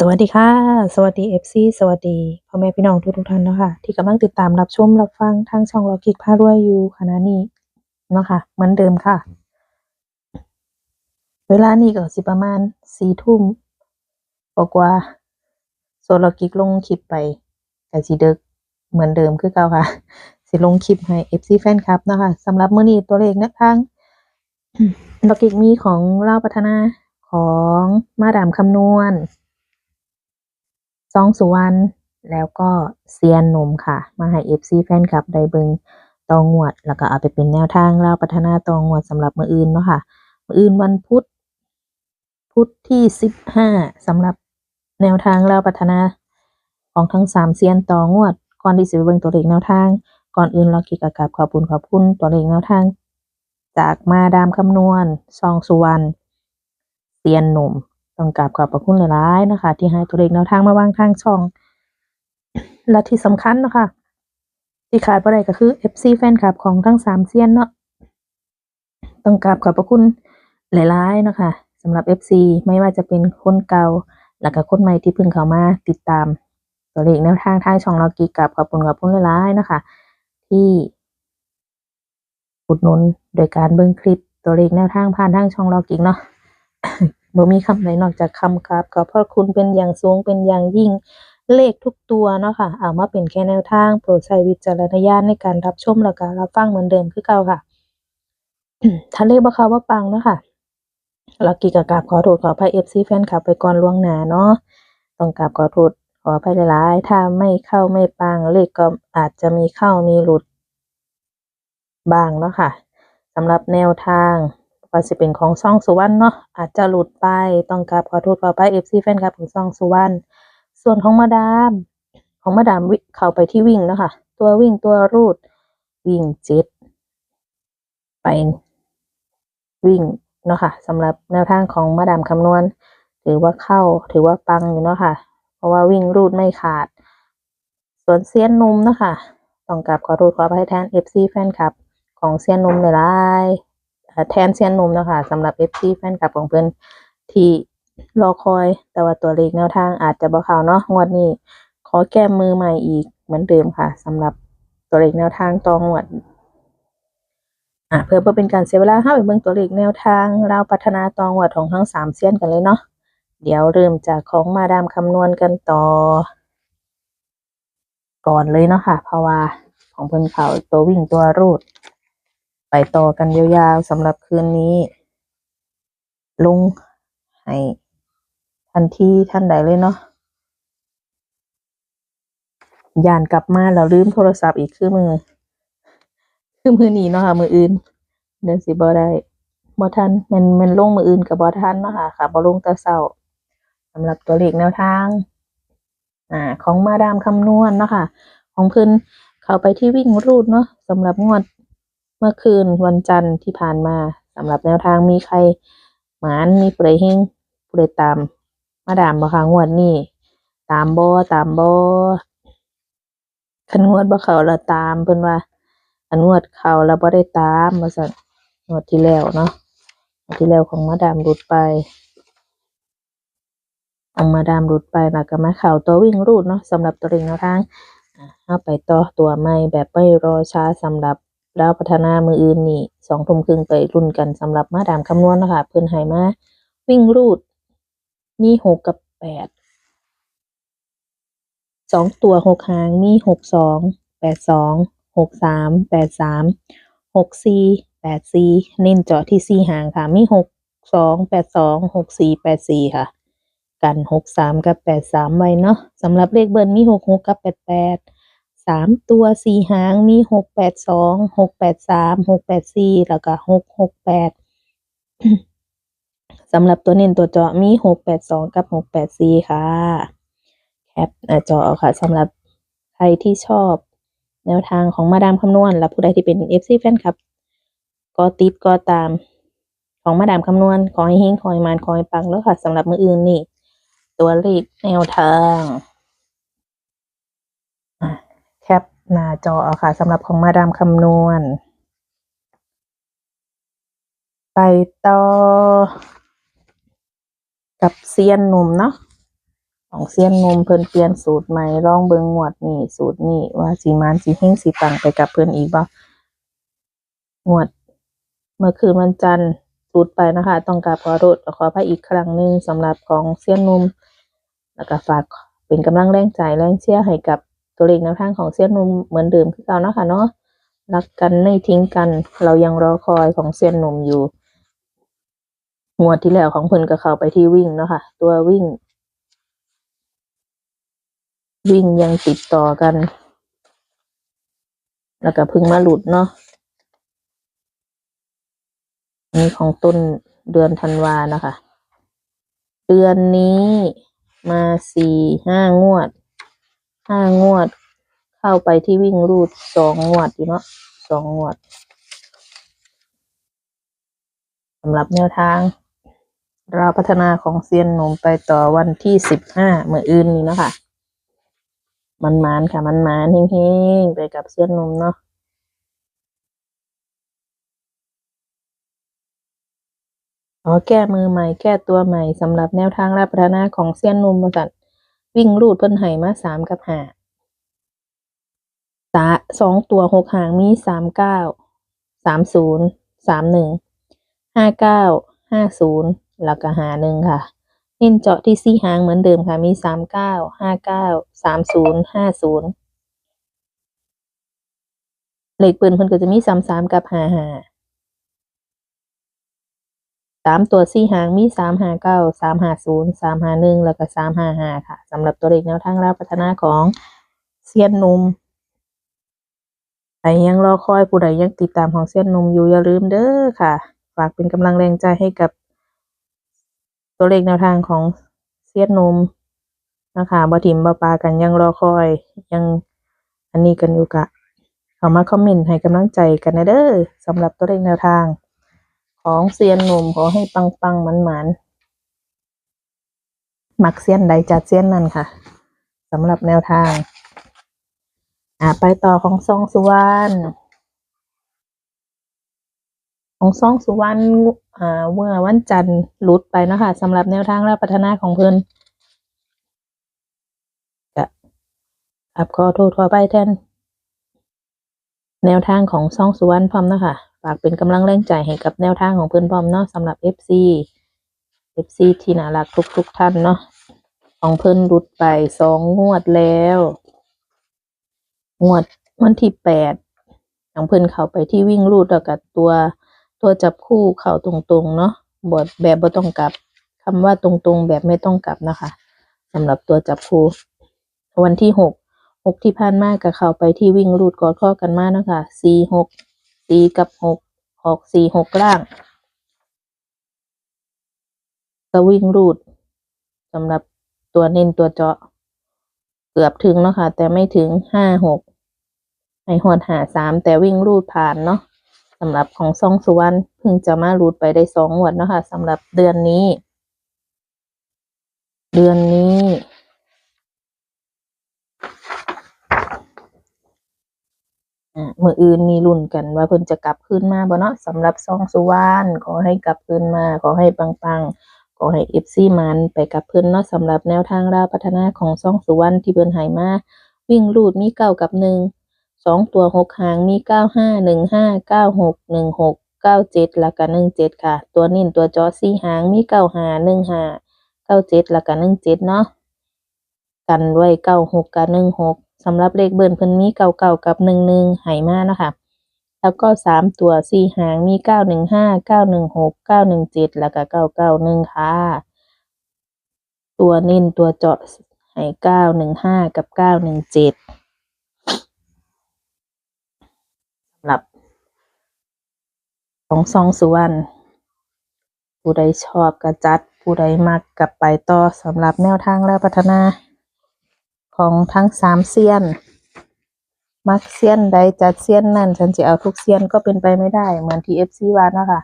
สวัสดีค่ะ สวัสดี FC สวัสดีพ่อแม่พี่น้องทุกทุกท่านเนาะค่ะที่กำลังติดตามรับชมรับฟังทางช่องเราคิดพารวยอยู่ขณะนี้เนาะค่ะเหมือนเดิมค่ะ เวลานี้ก็สิประมาณสี่ทุ่มกว่าโซนเรากิกลงคลิปไปแต่สิเดึกเหมือนเดิมคือเก่าค่ะ สิลงคลิปให้ FC แฟนคลับเนาะค่ะสำหรับมื้อนี้ตัวเลขนวทางเรากิกมีของเล่าพัฒนาของมาดามคำนวณ ซองสุวรรณแล้วก็เซียนหนมค่ะ มาให้ FC แฟนคลับได้เบิงตองวด แล้วก็เอาไปเป็นแนวทางเล่าวพัฒนาตองวดสำหรับมืออื่นเนาะค่ะ มืออื่นวันพุธพุธที่สิบห้าสำหรับแนวทางเล่าวพัฒนาของทั้งสามเซียนตองวด ก่อนที่จะไปเบิ่งตัวเลขแนวทาง ก่อนอื่นเรากิกกราบขอบคุณขอบคุณตัวเลขแนวทาง จากมาดามคำนวณซองสุวรรณเซียนหนุ่ม ต้องกราบขอบพระคุณหลายๆนะคะ ที่ให้ตัวเลขแนวทางมาวางทางช่อง และที่สำคัญนะคะ ที่ขาดบ่ได้ก็คือ FC แฟนคลับของทั้งสามเซียนเนาะต้องกราบขอบพระคุณหลายๆนะคะสำหรับ FC ไม่ว่าจะเป็นคนเก่าแล้วก็คนใหม่ที่เพิ่งเข้ามาติดตาม ตัวเลขแนวทางทางช่องเรากีกราบขอบคุณขอบคุณหลายๆนะคะ ที่อุดหนุนโดยการเบิ่งคลิปตัวเลขแนวทางผ่านทางช่องเรากิกเนาะ บ่มีคำไหนนอกจากคำครับขอพระคุณเป็นอย่างสูงเป็นอย่างยิ่งเลขทุกตัวเนาะค่ะ เอามาเป็นแค่แนวทาง โปรดใช้วิจารณญาณในการรับชมแล้วก็รับฟังเหมือนเดิมคือเก่าค่ะถ้าเลขบ่เข้าว่าปังเนาะค่ะลักกี้ก็กราบขอโทษขออภัย FC แฟนคลับไปก่อนล่วงหน้าเนาะต้องกราบขอโทษขออภัยหลายๆถ้าไม่เข้าไม่ปังเลขก็อาจจะมีเข้ามีหลุดบ้างเนาะค่ะสำหรับแนวทาง ว่าสิเป็นของซ่องสุวรรณเนาะอาจจะหลุดไปต้องกราบขอโทษขอไปเอฟซีแฟนคลับของซ่องสุวรรณส่วนของมาดาม ของมาดามวิเข้าไปที่วิ่งแล้วค่ะ ตัววิ่งตัวรูด วิ่งเจ็ดไปวิ่งเนาะค่ะสำหรับแนวทางของมาดามคำนวณ ถือว่าเข้าถือว่าปังอยู่เนาะค่ะ เพราะว่าวิ่งรูดไม่ขาด ส่วนเซียนนุ่มเนาะค่ะต้องกราบขอโทษขออภัยแทนเอฟซีแฟนคลับของเซียนนุ่มหลายๆเอ่อ แทนเซียนนมนะคะสำหรับ FC แฟนคลับของเพิ่นที่รอคอยแต่ว่าตัวเลขแนวทางอาจจะบ่เข้าเนาะงวดนี้ ขอแก้มือใหม่อีกเหมือนเดิมค่ะสำหรับตัวเลขแนวทางตองวดอะเพื่อบ่เป็นการเสียเวลาเฮาไปเบิ่งตัวเลขแนวทางเราพัฒนาตองวดของทั้งสามเซียนกันเลยเนาะเดี๋ยวเริ่มจากของมาดามคำนวณกันต่อ ก่อนเลยเนาะค่ะ เพราะว่าของเพิ่นเขาตัววิ่งตัวรูด ไปต่อกันยาวๆสำหรับคืนนี้ ลงให้ทันทีท่านใดเลยเนาะยานกลับมาแล้วลืมโทรศัพท์อีกคือมือ คือมือหนีเนาะค่ะ มืออื่นเดินสิบ่ได้บ่ทันมันมันลงมืออื่นกับบ่ทันเนาะค่ะค่ะบ่ลงต่เช้าสำหรับตัวเลขแนวทาง อ่า ของมาดามคำนวณเนาะค่ะ ของเพิ่นเข้าไปที่วิ่งรูดเนาะสำหรับงวด เมื่อคืนวันจันทร์ที่ผ่านมาสำหรับแนวทางมีใครหมานมีเปรยเฮงเปรยตาม มาดามบ่คะงวดนี้ตามบ่ตามบ่คันงวดบ่เขาล้วตามเพิ่นว่าอันงวดเขาล้วบ่ได้ตามว่าซั่นงวดที่แล้วเนาะงวดที่แล้วของมาดามหลุดไปของมาดามหลุดไปแล้วก็มาเข้าตัววิ่งรูดเนาะสำหรับตัวเลขแนวทางเอาไปต่อตัวใหม่แบบไม่รอช้าสำหรับ ดาวพัฒนามืออื่นนี่สองทุ่มครึ่งไปรุ่นกันสำหรับมาดามคำนวณนะคะเพิ่อนให้มาวิ่งรูด มีหกกับแปดสองตัวหกหางมีหกสองแปดสองหกสามแปดสามหกสี่แปดสี่เน้นเจาะที่สี่หางค่ะ มีหกสองแปดสองหกสี่แปดสี่ค่ะ กันหกสามกับแปดสามไว้เนาะสำหรับเลขเบิร์นมีหกหกกับแปดแปด สามตัวสี่หางมีหกแปดสองหกแปดสามหกแปดสี่แล้วก็หกหกแปดสำหรับตัวเน้นตัวเจาะมีหกแปดสองกับหกแปดสี่ค่ะ แคปหน้าจอค่ะสำหรับใครที่ชอบ แนวทางของมาดามคำนวณ และผู้ใดที่เป็นเอฟซีแฟนคลับก็ติดก็ตามของมาดามคำนวณ ขอให้เฮงขอให้มานขอให้ปังแล้วค่ะสำหรับมืออื่นนี่ ตัวเลขแนวทางอะ แคป หน้าจอเอาค่ะสำหรับของมาดามคำนวณ ไปต่อ กับเซียนหนุ่มเนาะของเซียนนมเพิ่นเปลี่ยนสูตรใหม่ลองเบิงงวดนี้สูตรนี้ว่าสิมานสิเฮงสิปังไปกับเพิ่นอีกบ่งวด เมื่อคืนวันจันทร์สูตรไปนะคะ ต้องกราบขอโทษขออภัยอีกครั้งหนึ่งสำหรับของเซียนนมแล้วก็ฝากเป็นกำลังแรงใจแรงเชียร์ให้กับ ตัวเลขแนวทางของเซียนนมเหมือนเดิมคือเก่าเนาะค่ะเนาะรักกันไม่ทิ้งกัน เรายังรอคอยของเซียนนมอยู่งวดที่แล้วของเพิ่นก็เข้าไปที่วิ่งเนาะค่ะ ตัววิ่ง วิ่งยังติดต่อกัน แล้วก็พึ่งมาหลุดเนาะนี่ของต้นเดือนธันวานะคะ เดือนนี้มาสี่ห้างวด ห้างวด เข้าไปที่วิ่งรูดสองงวดอยู่เนาะสองงวดสำหรับแนวทาง เราพัฒนาของเซียนหนมไปต่อวันที่สิบห้าเมื่ออื่นนี้เนาะค่ะ มันมานค่ะ มันมานเฮงๆ ไปกับเซียนหนมเนาะขอแก้มือใหม่แก้ตัวใหม่สำหรับแนวทางรับพัฒนาของเซียนหนมมาสัน วิ่งรูดเพิ่นไห้มาสามกับห้าสาสองตัวหกหางมีสามเก้าสามศูนย์สามหนึ่งห้าเก้าห้าศูนย์แล้วก็หาหนึ่งค่ะ เน้นเจาะที่สี่หางเหมือนเดิมค่ะ มีสามเก้าห้าเก้าสามศูนย์ห้าศูนย์เลขปืนเพิ่นก็จะมีสามสามกับห้าห้า สามตัวสี่หางมีสามห้าเก้าสามห้าศูนย์สามห้าหนึ่งแล้วก็สามห้าห้าค่ะสำหรับตัวเลขแนวทางราพัฒนาของเซียนนุ่มใครยังรอคอยผู้ใดยังติดตามของเซียนนุ่มอยู่อย่าลืมเด้อค่ะ ฝากเป็นกำลังแรงใจให้กับ ตัวเลขแนวทางของเซียนนุ่มนะคะบ่ทิมบ่ปากันยังรอคอยยังอันนี้กันอยู่กะเข้ามาคอมเมนต์ให้กำลังใจกันนะเด้อสำหรับตัวเลขแนวทาง ของเซียนหนุ่มขอให้ปังปังมันหมานๆมักเซียนใดจัดเซียนนั่นค่ะสำหรับแนวทาง อ่าไปต่อของซองสุวรรณของซองสุวรรณอ่าเมื่อวันจันทร์หลุดไปนะคะสำหรับแนวทางและพัฒนาของเพิ่อนก็อับขอโทษขอไปแทน แนวทางของซ่องสุวรรณพร้อมนะคะฝากเป็นกำลังแรงใจให้กับแนวทางของเพื่อนพร้อมเนาะสำหรับ FC FC ที่น่ารักทุกทุกๆท่านเนาะของเพิ่นหลุดไปสองงวดแล้ว งวดวันที่แปดของเพิ่นเข้าไปที่วิ่งรูดแล้วกับตัวตัวจับคู่เข้าตรงๆเนาะบทแบบบ่ต้องกลับคำว่าตรงๆแบบไม่ต้องกลับนะคะสำหรับตัวจับคู่วันที่หก หกที่ผ่านมากับเข้าไปที่วิ่งรูดกอดข้อกันมาเนาะคะสี่หกสี่กับหกออกสี่หกล่างก็วิ่งรูดสำหรับตัวเน้นตัวเจาะ เกือบถึงเนาะค่ะ แต่ไม่ถึงห้าหกไอหอดหาสามแต่วิ่งรูดผ่านเนาะสำหรับของซองสุวรรณเพิ่งจะมารูดไปได้สองวดเนาะค่ะสำหรับเดือนนี้ เดือนนี้ อ่า มืออื่นมีรุ่นกันว่าเพิ่นจะกลับคืนมาบ่เนาะสำหรับซองสุวรรณขอให้กลับคืนมา ขอให้ปังๆขอให้ FC มันไปกับเพิ่นเนาะสำหรับแนวทางราพัฒนาของซองสุวรรณที่เพิ่นให้มาวิ่งรูดมีเก้ากับหนึ่งสองตัวหกหางมีเก้าห้าหนึ่งห้าเก้าหกหนึ่งหกเก้าเจ็ดล้วก็หนึ่งเจ็ดค่ะ ตัวนิ่นตัวจอสี่หางมีเก้าห้าหนึ่งห้าเก้าเจ็ดล้วก็หนึ่งเจ็ดเนาะกันไว้เก้าหกกับหนึ่งหก สำหรับเลขเบิ้ลเพิ่นมีเก้าเก้ากับหนึ่งหนึ่งหายมานะคะแล้วก็สามตัวสี่หางมีเก้าหนึ่งห้าเก้าหนึ่งหกเก้าหนึ่งเจ็ดแล้วก็เก้าเก้าหนึ่งค่ะ ตัวเน้นตัวเจาะให้เก้าหนึ่งห้ากับเก้าหนึ่งเจ็ดสำหรับของซองสุวรรณผู้ใดชอบก็จัด ผู้ใดมักกับไปต่อสำหรับแนวทางและพัฒนา ของทั้งสามเซียน มักเซียนใดจัดเซียนนั่น ฉันจะเอาทุกเซียนก็เป็นไปไม่ได้ เหมือนที่เอฟซีวานะคะ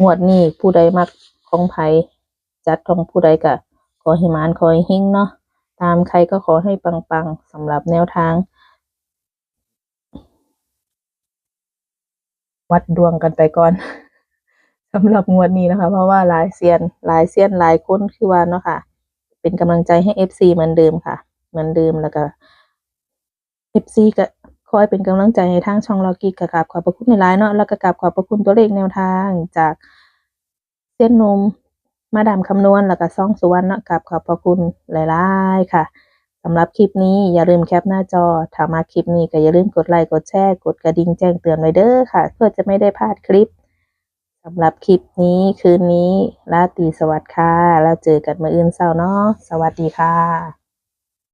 งวดนี้ผู้ใดมักของไผจัดของผู้ใดก็ขอให้มานขอให้หิ้งเนาะตามใครก็ขอให้ปังๆสำหรับแนวทาง วัดดวงกันไปก่อนสำหรับงวดนี้นะคะ เพราะว่าหลายเซียนหลายเซียนหลายคนคือว่าเนาะค่ะ เป็นกำลังใจให้ FC เหมือนเดิมค่ะ เหมือนเดิมแล้วก็ FC ก็คอยเป็นกำลังใจให้ทางช่องลอกิกก็กราบขอบพระคุณหลายๆเนาะแล้วก็กราบขอบพระคุณตัวเลขแนวทางจากเส้นนมมาดามคำนวณแล้วก็ซ่องสุวรรณเนาะกราบขอบพระคุณหลายๆค่ะสำหรับคลิปนี้อย่าลืมแคปหน้าจอถ้ามาคลิปนี้ก็อย่าลืมกดไลค์กดแชร์กดกระดิ่งแจ้งเตือนไว้เด้อค่ะ เพื่อจะไม่ได้พลาดคลิป สำหรับคลิปนี้คืนนี้ราตรีสวัสดิ์ค่ะ แล้วเจอกันมื่ออื่นเช้าเนาะสวัสดีค่ะ